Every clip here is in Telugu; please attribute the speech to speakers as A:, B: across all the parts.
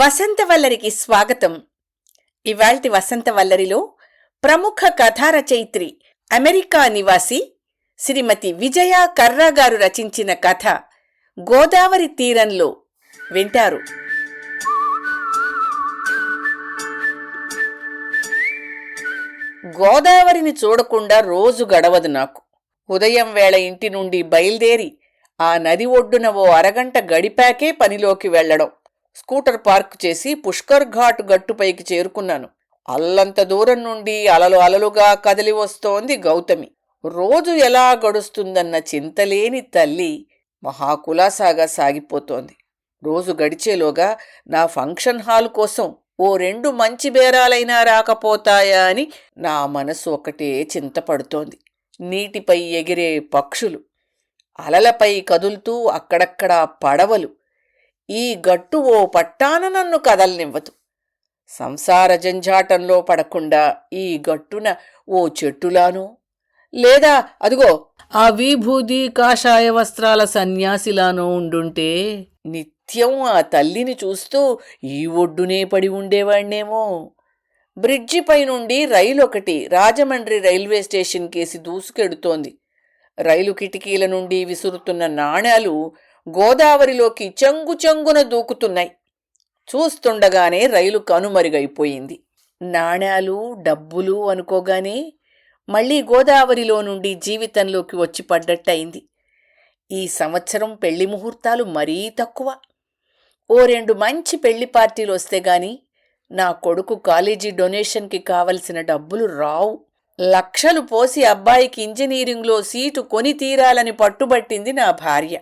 A: వసంతవల్లరికి స్వాగతం. ఇవాల్టి వసంతవల్లరిలో ప్రముఖ కథా రచయిత్రి అమెరికా నివాసి శ్రీమతి విజయ కర్రాగారు రచించిన కథ గోదావరి తీరంలో వింటారు. గోదావరిని చూడకుండా రోజు గడవదు నాకు. ఉదయం వేళ ఇంటి నుండి బయలుదేరి ఆ నది ఒడ్డున ఓ అరగంట గడిపాకే పనిలోకి వెళ్ళడం. స్కూటర్ పార్క్ చేసి పుష్కర్ ఘాట్ గట్టుపైకి చేరుకున్నాను. అల్లంత దూరం నుండి అలలు అలలుగా కదిలి వస్తోంది గౌతమి. రోజు ఎలా గడుస్తుందన్న చింతలేని తల్లి మహాకులాసాగా సాగిపోతోంది. రోజు గడిచేలోగా నా ఫంక్షన్ హాల్ కోసం ఓ రెండు మంచి బేరాలైనా రాకపోతాయా అని నా మనసు ఒకటే చింతపడుతోంది. నీటిపై ఎగిరే పక్షులు అలలపై కదులుతూ అక్కడక్కడ పడవలు ఈ గట్టు ఓ పట్టాన నన్ను కదలనివ్వదు. సంసార జంజాటంలో పడకుండా ఈ గట్టున ఓ చెట్టులానో? లేదా అదిగో ఆ విభూది కాషాయ వస్త్రాల సన్యాసిలానో ఉండుంటే? నిత్యం ఆ తల్లిని చూస్తూ ఈ ఒడ్డునే పడి ఉండేవాణ్ణేమో? బ్రిడ్జిపై నుండి రైలు ఒకటి రాజమండ్రి రైల్వే స్టేషన్ కేసి దూసుకెడుతోంది. రైలు కిటికీల నుండి విసురుతున్న నాణేలు గోదావరిలోకి చెంగు చెంగున దూకుతున్నాయి. చూస్తుండగానే రైలు కనుమరుగైపోయింది. నాణేలు డబ్బులు అనుకోగానే మళ్ళీ గోదావరిలో నుండి జీవితంలోకి వచ్చి పడ్డట్టయింది. ఈ సంవత్సరం పెళ్ళి ముహూర్తాలు మరీ తక్కువ. ఓ రెండు మంచి పెళ్ళి పార్టీలు వస్తే గాని నా కొడుకు కాలేజీ డొనేషన్కి కావలసిన డబ్బులు రావు. లక్షలు పోసి అబ్బాయికి ఇంజనీరింగ్లో సీటు కొని తీరాలని పట్టుబట్టింది నా భార్య.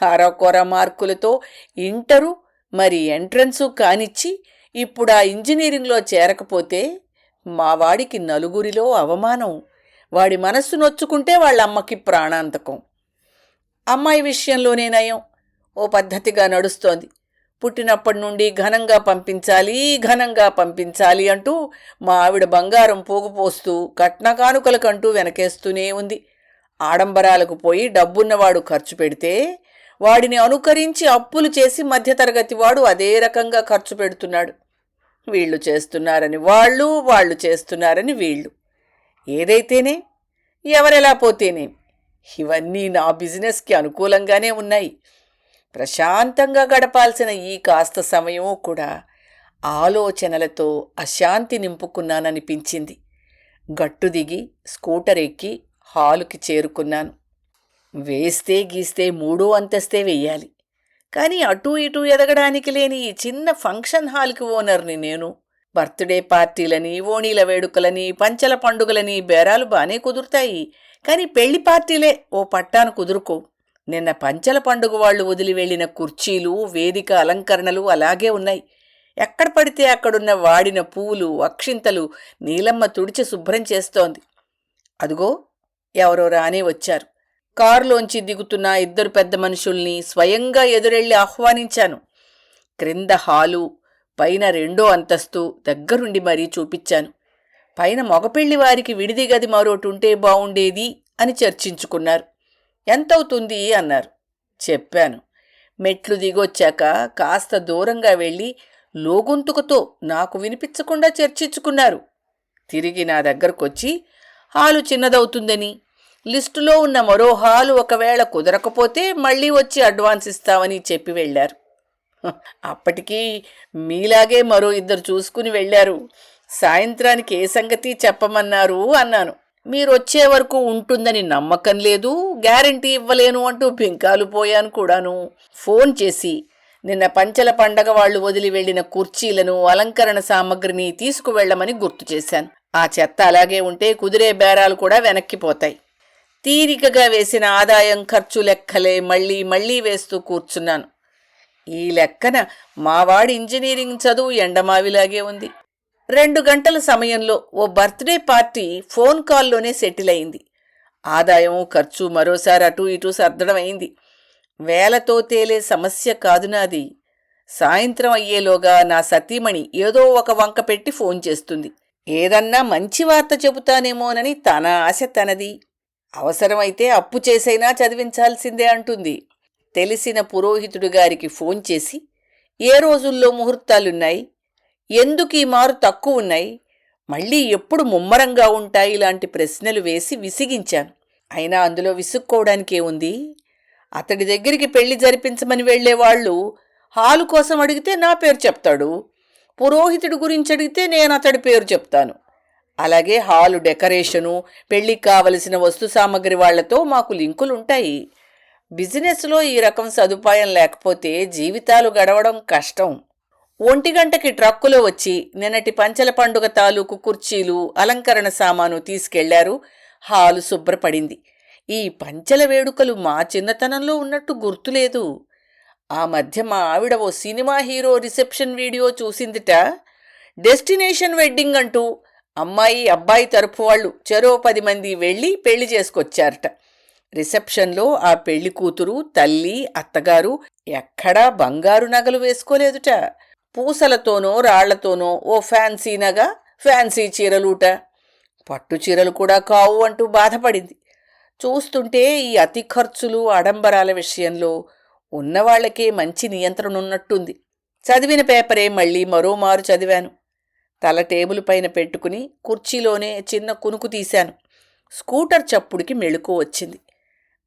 A: అరకొర మార్కులతో ఇంటరు మరి ఎంట్రన్సు కానిచ్చి ఇప్పుడు ఆ ఇంజనీరింగ్లో చేరకపోతే మా వాడికి నలుగురిలో అవమానం. వాడి మనస్సు నొచ్చుకుంటే వాళ్ళ అమ్మకి ప్రాణాంతకం. అమ్మాయి విషయంలోనే నయం. ఓ పద్ధతిగా నడుస్తోంది. పుట్టినప్పటి నుండి ఘనంగా పంపించాలి ఘనంగా పంపించాలి అంటూ మా ఆవిడ బంగారం పోగుపోస్తూ కట్న కానుకలకంటూ వెనకేస్తూనే ఉంది. ఆడంబరాలకు పోయి డబ్బున్నవాడు ఖర్చు పెడితే వాడిని అనుకరించి అప్పులు చేసి మధ్యతరగతి వాడు అదే రకంగా ఖర్చు పెడుతున్నాడు. వీళ్ళు చేస్తున్నారని వాళ్ళు వాళ్ళు చేస్తున్నారని వీళ్ళు. ఏదైతేనే ఎవరెలా పోతేనే ఇవన్నీ నా బిజినెస్కి అనుకూలంగానే ఉన్నాయి. ప్రశాంతంగా గడపాల్సిన ఈ కాస్త సమయం కూడా ఆలోచనలతో అశాంతి నింపుకున్నాననిపించింది. గట్టు దిగి స్కూటర్ ఎక్కి హాలుకి చేరుకున్నాను. వేస్తే గీస్తే మూడో అంతస్తే వెయ్యాలి కానీ అటూ ఇటూ ఎదగడానికి లేని ఈ చిన్న ఫంక్షన్ హాల్కి ఓనర్ని నేను. బర్త్డే పార్టీలని ఓణీల వేడుకలని పంచల పండుగలని బేరాలు బానే కుదురుతాయి. కానీ పెళ్ళి పార్టీలే ఓ పట్టాను కుదురుకో నిన్న పంచల పండుగ వాళ్ళు వదిలి వెళ్ళిన కుర్చీలు వేదిక అలంకరణలు అలాగే ఉన్నాయి. ఎక్కడ పడితే అక్కడున్న వాడిన పూలు అక్షింతలు నీలమ్మ తుడిచి శుభ్రం చేస్తోంది. అదుగో ఎవరో రానే వచ్చారు. కారులోంచి దిగుతున్న ఇద్దరు పెద్ద మనుషుల్ని స్వయంగా ఎదురెళ్ళి ఆహ్వానించాను. క్రింద హాలు పైన రెండో అంతస్తు దగ్గరుండి మరీ చూపించాను. పైన మగపెళ్ళి వారికి విడిది గది మరోటుంటే బావుండేది అని చర్చించుకున్నారు. ఎంతవుతుంది? అన్నారు. చెప్పాను. మెట్లు దిగొచ్చాక కాస్త దూరంగా వెళ్ళి లోగొంతుకుతో నాకు వినిపించకుండా చర్చించుకున్నారు. తిరిగి నా దగ్గరకొచ్చి హాలు చిన్నదవుతుందని లిస్టులో ఉన్న మరో హాలు ఒకవేళ కుదరకపోతే మళ్ళీ వచ్చి అడ్వాన్స్ ఇస్తామని చెప్పి వెళ్ళారు. అప్పటికీ మీలాగే మరో ఇద్దరు చూసుకుని వెళ్ళారు. సాయంత్రానికి ఏ సంగతి చెప్పమన్నారు అన్నాను. మీరు వచ్చే వరకు ఉంటుందని నమ్మకం లేదు గ్యారంటీ ఇవ్వలేను అంటూ బింకాలు పోయాను కూడాను. ఫోన్ చేసి నిన్న పంచల పండగ వాళ్ళు వదిలి వెళ్ళిన కుర్చీలను అలంకరణ సామగ్రిని తీసుకువెళ్ళమని గుర్తు చేశాను. ఆ చెత్త అలాగే ఉంటే కుదిరే బేరాలు కూడా వెనక్కిపోతాయి తీరికగా వేసిన ఆదాయం ఖర్చు లెక్కలే మళ్ళీ మళ్ళీ వేస్తూ కూర్చున్నాను. ఈ లెక్కన మావాడి ఇంజనీరింగ్ చదువు ఎండమావిలాగే ఉంది. రెండు గంటల సమయంలో ఓ బర్త్డే పార్టీ ఫోన్ కాల్లోనే సెటిల్ అయింది. ఆదాయం ఖర్చు మరోసారి అటు ఇటు సర్దడం అయింది. వేలతో తేలే సమస్య కాదు నాది. సాయంత్రం అయ్యేలోగా నా సతీమణి ఏదో ఒక వంక పెట్టి ఫోన్ చేస్తుంది. ఏదన్నా మంచి వార్త చెబుతానేమోనని తన ఆశ తనది. అవసరమైతే అప్పు చేసైనా చదివించాల్సిందే అంటుంది. తెలిసిన పురోహితుడు గారికి ఫోన్ చేసి ఏ రోజుల్లో ముహూర్తాలున్నాయి? ఎందుకు ఈ మారు తక్కువ ఉన్నాయి మళ్ళీ ఎప్పుడు ముమ్మరంగా ఉంటాయి? ఇలాంటి ప్రశ్నలు వేసి విసిగించాను. అయినా అందులో విసుక్కోవడానికే ఉంది అతడి దగ్గరికి పెళ్ళి జరిపించమని వెళ్ళేవాళ్ళు హాలు కోసం అడిగితే నా పేరు చెప్తాడు. పురోహితుడి గురించి అడిగితే నేను అతడి పేరు చెప్తాను. అలాగే హాలు డెకరేషను పెళ్ళికి కావలసిన వస్తు సామగ్రి వాళ్ళతో మాకు లింకులుంటాయి. బిజినెస్లో ఈ రకం సదుపాయం లేకపోతే జీవితాలు గడవడం కష్టం. ఒంటి గంటకి ట్రక్కులో వచ్చి నిన్నటి పంచల పండుగ తాలూకు కుర్చీలు అలంకరణ సామాను తీసుకెళ్ళారు. హాలు శుభ్రపడింది. ఈ పంచల వేడుకలు మా చిన్నతనంలో ఉన్నట్టు గుర్తులేదు. ఆ మధ్య మా ఆవిడ ఓ సినిమా హీరో రిసెప్షన్ వీడియో చూసిందిట. డెస్టినేషన్ వెడ్డింగ్ అంటూ అమ్మాయి అబ్బాయి తరపు వాళ్ళు చెరో పది మంది వెళ్ళి పెళ్ళి చేసుకొచ్చారట. రిసెప్షన్లో ఆ పెళ్ళి కూతురు తల్లి అత్తగారు ఎక్కడా బంగారు నగలు వేసుకోలేదుట. పూసలతోనో రాళ్ళతోనో ఓ ఫ్యాన్సీ నగ ఫ్యాన్సీ చీరలుట. పట్టు చీరలు కూడా కావు అంటూ బాధపడింది. చూస్తుంటే ఈ అతి ఖర్చులు ఆడంబరాల విషయంలో ఉన్నవాళ్ళకే మంచి నియంత్రణ ఉన్నట్టుంది. చదివిన పేపరే మళ్ళీ మరోమారు చదివాను. తల టేబుల్ పైన పెట్టుకుని కుర్చీలోనే చిన్న కునుకు తీశాను. స్కూటర్ చప్పుడికి మెళుకు వచ్చింది.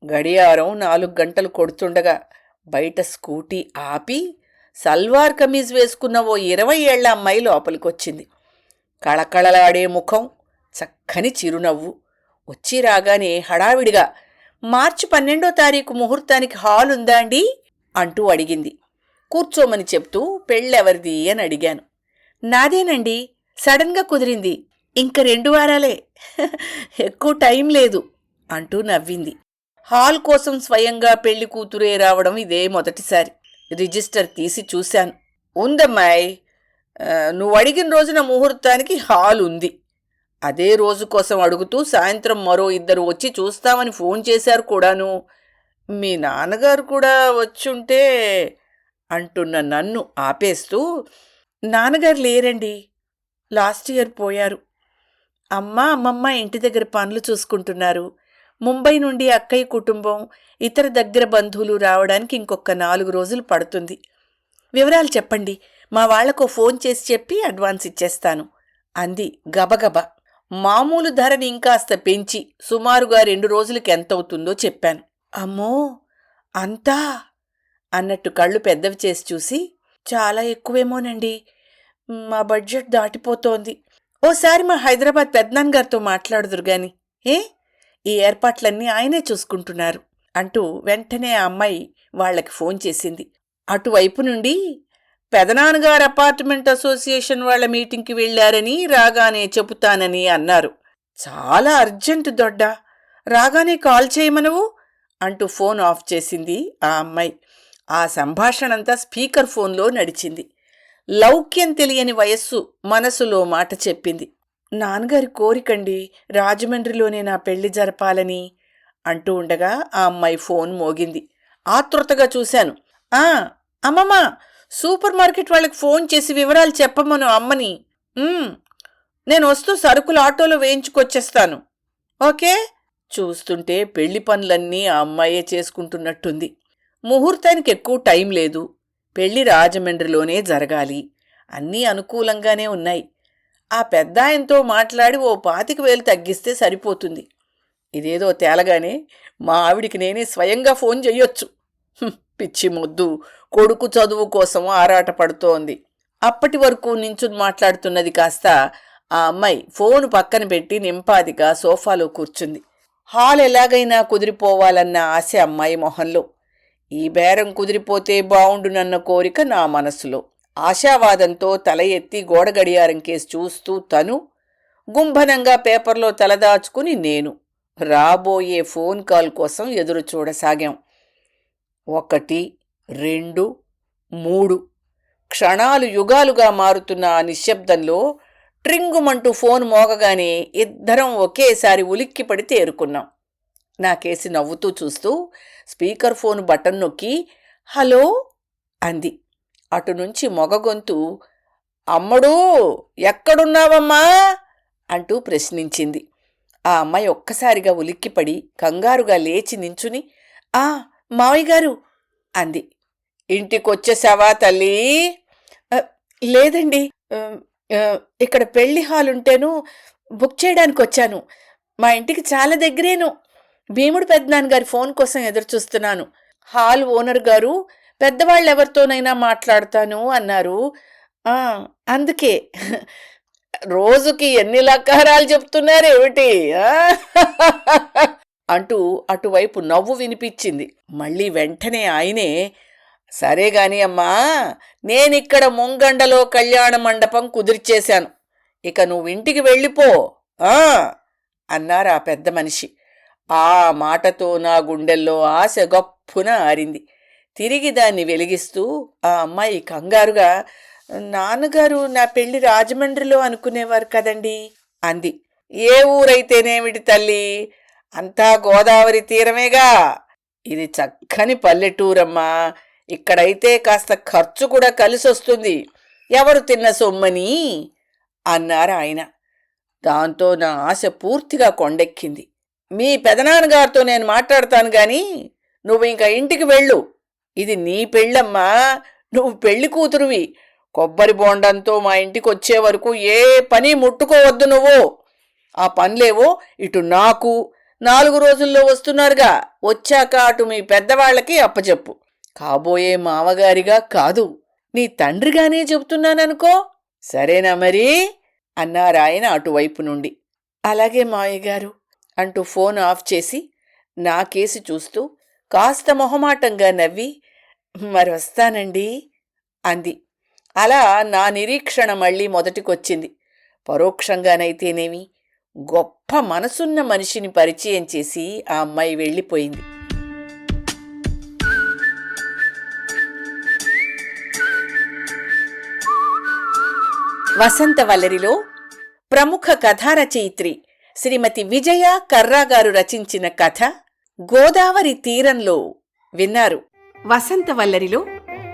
A: గడియారం నాలుగు గంటలు కొడుతుండగా బయట స్కూటీ ఆపి సల్వార్ కమీజ్ వేసుకున్న ఓ ఇరవై ఏళ్ళ అమ్మాయి లోపలికొచ్చింది. కళకళలాడే ముఖం చక్కని చిరునవ్వు. వచ్చి రాగానే హడావిడిగా మార్చి పన్నెండో తారీఖు ముహూర్తానికి హాల్ ఉందా అండి? అంటూ అడిగింది. కూర్చోమని చెప్తూ పెళ్ళెవరిది అని అడిగాను. నాదేనండి. సడన్గా కుదిరింది. ఇంక రెండు వారాలే. ఎక్కువ టైం లేదు అంటూ నవ్వింది. హాల్ కోసం స్వయంగా పెళ్ళి కూతురే రావడం ఇదే మొదటిసారి. రిజిస్టర్ తీసి చూశాను. ఉందమ్మాయి నువ్వు అడిగిన రోజున ముహూర్తానికి హాల్ ఉంది. అదే రోజు కోసం అడుగుతూ సాయంత్రం మరో ఇద్దరు వచ్చి చూస్తామని ఫోన్ చేశారు కూడాను. మీ నాన్నగారు కూడా వచ్చుంటే అంటున్న నన్ను ఆపేస్తూ నాన్నగారు లేరండి. లాస్ట్ ఇయర్ పోయారు. అమ్మ అమ్మమ్మ ఇంటి దగ్గర పనులు చూసుకుంటున్నారు. ముంబై నుండి అక్కయ్య కుటుంబం ఇతర దగ్గర బంధువులు రావడానికి ఇంకొక నాలుగు రోజులు పడుతుంది. వివరాలు చెప్పండి. మా వాళ్ళకు ఫోన్ చేసి చెప్పి అడ్వాన్స్ ఇచ్చేస్తాను. అంది గబగబ. మామూలు ధరని ఇంకాస్త పెంచి సుమారుగా రెండు రోజులకి ఎంత అవుతుందో చెప్పాను. అమ్మో! అంతా? అన్నట్టు కళ్ళు పెద్దవి చేసి చూసి చాలా ఎక్కువేమోనండి. మా బడ్జెట్ దాటిపోతోంది. ఓసారి మా హైదరాబాద్ పెద్దనాన్న గారితో మాట్లాడుదురు గాని. ఏ? ఈ ఏర్పాట్లన్నీ ఆయనే చూసుకుంటున్నారు అంటూ వెంటనే ఆ అమ్మాయి వాళ్ళకి ఫోన్ చేసింది. అటువైపు నుండి పెదనాన్నగారు అపార్ట్మెంట్ అసోసియేషన్ వాళ్ళ మీటింగ్కి వెళ్ళారని రాగానే చెబుతానని అన్నారు. చాలా అర్జెంటు దొడ్డ. రాగానే కాల్ చేయమనవు అంటూ ఫోన్ ఆఫ్ చేసింది ఆ అమ్మాయి. ఆ సంభాషణంతా స్పీకర్ ఫోన్లో నడిచింది. లౌక్యం తెలియని వయస్సు మనసులో మాట చెప్పింది. నాన్నగారి కోరికండి రాజమండ్రిలోనే నా పెళ్ళి జరపాలని అంటూ ఉండగా ఆ అమ్మాయి ఫోన్ మోగింది. ఆతృతగా చూశాను. ఆ అమ్మమ్మ సూపర్ మార్కెట్ వాళ్ళకి ఫోన్ చేసి వివరాలు చెప్పమను అమ్మని. నేను వస్తూ సరుకులు ఆటోలో వేయించుకొచ్చేస్తాను. ఓకే? చూస్తుంటే పెళ్ళి పనులన్నీ ఆ అమ్మాయే చేసుకుంటున్నట్టుంది. ముహూర్తానికి ఎక్కువ టైం లేదు. పెళ్ళి రాజమండ్రిలోనే జరగాలి. అన్నీ అనుకూలంగానే ఉన్నాయి. ఆ పెద్దాయంతో మాట్లాడి ఓ పాతిక వేలు తగ్గిస్తే సరిపోతుంది. ఇదేదో తేలగానే మా ఆవిడికి నేనే స్వయంగా ఫోన్ చెయ్యొచ్చు. పిచ్చి మొద్దు. కొడుకు చదువు కోసం ఆరాట పడుతోంది. అప్పటి వరకు నించుని మాట్లాడుతున్నది కాస్త ఆ అమ్మాయి ఫోను పక్కన పెట్టి నింపాదిగా సోఫాలో కూర్చుంది. హాల్ ఎలాగైనా కుదిరిపోవాలన్న ఆశ అమ్మాయి మొహంలో. ఈ బేరం కుదిరిపోతే బావుండునన్న కోరిక నా మనసులో. ఆశావాదంతో తల ఎత్తి గోడ గడియారం కేసు చూస్తూ తను గుంభనంగా పేపర్లో తలదాచుకుని నేను రాబోయే ఫోన్ కాల్ కోసం ఎదురు చూడసాగాం. ఒకటి రెండు మూడు. క్షణాలు యుగాలుగా మారుతున్న ఆ నిశ్శబ్దంలో ట్రింగుమంటూ ఫోన్ మోగగానే ఇద్దరం ఒకేసారి ఉలిక్కిపడి తేరుకున్నాం. నాకేసి నవ్వుతూ చూస్తూ స్పీకర్ ఫోన్ బటన్ నొక్కి హలో అంది. అటు నుంచి మొగ గొంతు అమ్మడు ఎక్కడున్నావమ్మా? అంటూ ప్రశ్నించింది. ఆ అమ్మాయి ఒక్కసారిగా ఉలిక్కిపడి కంగారుగా లేచి నించుని ఆ మావయ్య గారు అంది. ఇంటికొచ్చేసావా తల్లి? లేదండి. ఇక్కడ పెళ్ళి హాల్ ఉంటేను బుక్ చేయడానికి వచ్చాను మా ఇంటికి చాలా దగ్గరేను. భీముడు పెద్దనాన్న గారి ఫోన్ కోసం ఎదురు చూస్తున్నాను. హాల్ ఓనర్ గారు పెద్దవాళ్ళెవరితోనైనా మాట్లాడతాను అన్నారు. అందుకే. రోజుకి ఎన్ని లకారాలు చెప్తున్నారేమిటి ఆ? అంటూ అటువైపు నవ్వు వినిపించింది. మళ్ళీ వెంటనే ఆయనే సరే గాని అమ్మా నేనిక్కడ ముంగండలో కళ్యాణ మండపం కుదిర్చేశాను. ఇక నువ్వు ఇంటికి వెళ్ళిపో. అన్నారు ఆ పెద్ద మనిషి. ఆ మాటతో నా గుండెల్లో ఆశ గొప్పున ఆరింది. తిరిగి దాన్ని వెలిగిస్తూ ఆ అమ్మాయి కంగారుగా నాన్నగారు నా పెళ్ళి రాజమండ్రిలో అనుకునేవారు కదండి అంది. ఏ ఊరైతేనేమిటి తల్లి అంతా గోదావరి తీరమేగా. ఇది చక్కని పల్లెటూరమ్మా. ఇక్కడైతే కాస్త ఖర్చు కూడా కలిసొస్తుంది. ఎవరు తిన్న సొమ్మని? అన్నారు ఆయన. దాంతో నా ఆశ పూర్తిగా కొండెక్కింది. మీ పెదనాన్నగారితో నేను మాట్లాడతాను గాని నువ్వు ఇంకా ఇంటికి వెళ్ళు. ఇది నీ పెళ్ళమ్మా. నువ్వు పెళ్ళి కూతురువి. కొబ్బరి బోండంతో మా ఇంటికి వచ్చే వరకు ఏ పని ముట్టుకోవద్దు నువ్వు. ఆ పనిలేవో ఇటు నాకు. నాలుగు రోజుల్లో వస్తున్నారుగా. వచ్చాక అటు మీ పెద్దవాళ్ళకి అప్పచెప్పు. కాబోయే మామగారిగా కాదు. నీ తండ్రిగానే చెబుతున్నాననుకో. సరేనా మరి? అన్నారాయన అటువైపు నుండి. అలాగే మావయ్య గారు. అంటూ ఫోన్ ఆఫ్ చేసి నా కేసు చూస్తూ కాస్త మొహమాటంగా నవ్వి మరి వస్తానండి అంది. అలా నా నిరీక్షణ మళ్ళీ మొదటికొచ్చింది. పరోక్షంగానైతేనేమి? గొప్ప మనసున్న మనిషిని పరిచయం చేసి ఆ అమ్మాయి వెళ్ళిపోయింది. వసంత వల్లరిలో ప్రముఖ కథారచయిత్రి శ్రీమతి విజయ కర్రా గారు రచించిన కథ గోదావరి తీరంలో విన్నారు.
B: వసంత వల్లరిలో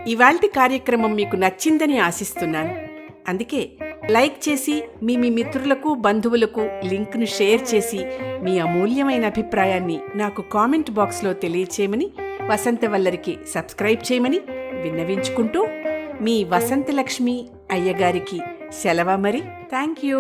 B: ఇవాల్టి కార్యక్రమం మీకు నచ్చిందని ఆశిస్తున్నాను. అందుకే లైక్ చేసి మీ మీ మిత్రులకు బంధువులకు లింక్ను షేర్ చేసి మీ అమూల్యమైన అభిప్రాయాన్ని నాకు కామెంట్ బాక్స్లో తెలియచేయమని వసంతవల్లరికి సబ్స్క్రైబ్ చేయమని విన్నవించుకుంటూ మీ వసంతలక్ష్మి అయ్యగారికి సెలవ మరి. Thank you.